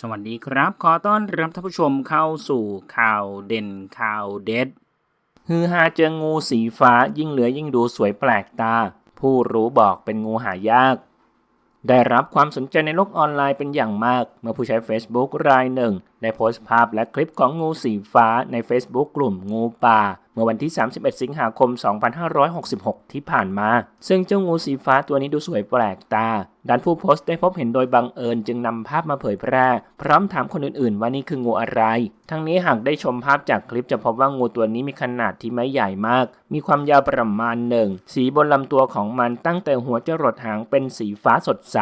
สวัสดีครับ ขอต้อนรับท่านผู้ชมเข้าสู่ข่าวเด่นข่าวเด็ด ฮือฮาเจองูสีฟ้ายิ่งเหลือยิ่งดูสวยแปลกตา ผู้รู้บอกเป็นงูหายาก ได้รับความสนใจในโลกออนไลน์เป็นอย่างมาก เมื่อผู้ใช้ Facebook รายหนึ่ง ได้โพสต์ภาพและคลิปของงูสีฟ้าใน Facebook กลุ่มงูป่า มื่อวันที่ 31 สิงหาคม 2566 ที่ผ่านมา ซึ่งเจ้างูสีฟ้าตัวนี้ดูสวยแปลกตา ด้านผู้โพสต์ได้พบเห็นโดยบังเอิญจึงนำภาพมาเผยแพร่ พร้อมถามคนอื่นๆ ว่านี่คืองูอะไร ทั้งนี้หากได้ชมภาพจากคลิปจะพบว่างูตัวนี้มีขนาดที่ไม่ใหญ่มาก มีความยาวประมาณหนึ่ง สีบนลำตัวของมันตั้งแต่หัวจรดหางเป็นสีฟ้าสดใส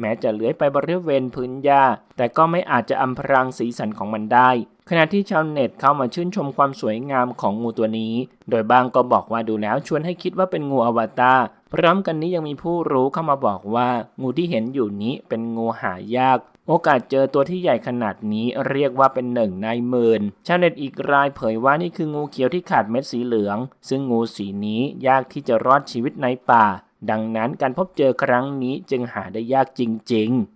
แม้จะเลื้อยไปบริเวณพื้นหญ้า แต่ก็ไม่อาจจะอำพรางสีสันของมันได้ ขณะที่ชาวเน็ตเข้ามาชื่นชมความสวยงามของงูตัวนี้ โดยบางก็บอกว่าดูแล้วชวนให้คิดว่าเป็นงูอวตาร พร้อมกันนี้ยังมีผู้รู้เข้ามาบอกว่า งูที่เห็นอยู่นี้เป็นงูหายาก โอกาสเจอตัวที่ใหญ่ขนาดนี้เรียกว่าเป็นหนึ่งในหมื่น ชาวเน็ตอีกรายเผยว่านี่คืองูเขียวที่ขาดเม็ดสีเหลือง ซึ่งงูสีนี้ยากที่จะรอดชีวิตในป่า ดังนั้นการพบเจอครั้งนี้จึงหาได้ยากจริง ๆ